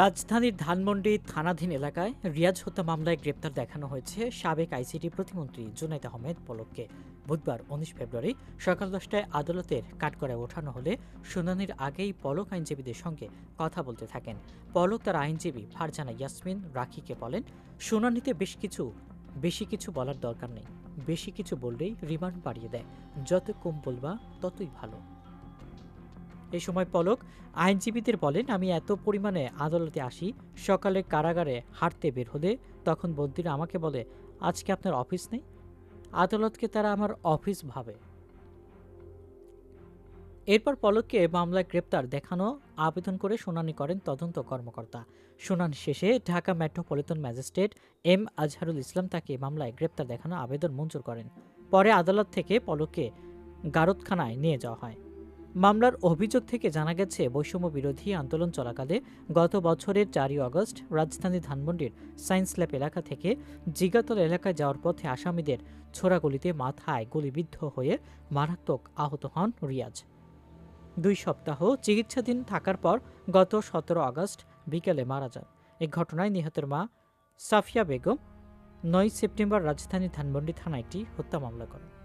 রাজধানীর ধানমন্ডি থানাধীন এলাকায় রিয়াজ হত্যা মামলায় গ্রেপ্তার দেখানো হয়েছে সাবেক আইসিটি প্রতিমন্ত্রী জুনাইদ আহমেদ পলককে। বুধবার উনিশ ফেব্রুয়ারি সকাল দশটায় আদালতের কাঠগড়ায় ওঠানো হলে শুনানির আগেই পলক আইনজীবীদের সঙ্গে কথা বলতে থাকেন। পলক তার আইনজীবী ফারজানা ইয়াসমিন রাখিকে বলেন, শুনানিতে বেশ কিছু, বেশি কিছু বলার দরকার নেই। বেশি কিছু বললেই রিমান্ড বাড়িয়ে দেয়। যত কম বলবা, ততই ভালো। এই সময় পলক আইনজীবীদের বলেন, আমি এত পরিমাণে আদালতে আসি, সকালে কারাগারে হাঁটতে বের হলে তখন বন্দিরা আমাকে বলে, আজকে আপনার অফিস নেই, আদালতকে তারা আমার অফিস ভাবে এরপর পলককে মামলায় গ্রেপ্তার দেখানো, আবেদন করে শুনানি করেন তদন্ত কর্মকর্তা। শুনানি শেষে Dhaka metropolitan magistrate M Azharul Islam তাকে মামলায় গ্রেপ্তার দেখানো আবেদন মঞ্জুর করেন। পরে আদালত থেকে পলককে গারদখানায় নিয়ে যাওয়া হয়। মামলার অভিযোগ থেকে জানা গেছে, বৈষম্য বিরোধী আন্দোলন চলাকালে গত বছরের চারই আগস্ট রাজধানী ধানমন্ডির সায়েন্স ল্যাব এলাকা থেকে জিগাতল এলাকায় যাওয়ার পথে আসামিদের ছোড়াগুলিতে মাথায় গুলিবিদ্ধ হয়ে মারাত্মক আহত হন রিয়াজ। দুই সপ্তাহ চিকিৎসাধীন থাকার পর গত সতেরো আগস্ট বিকেলে মারা যান। এই ঘটনায় নিহতের মা সাফিয়া বেগম, নয় সেপ্টেম্বর রাজধানী ধানমন্ডি থানায় একটি হত্যা মামলা করেন।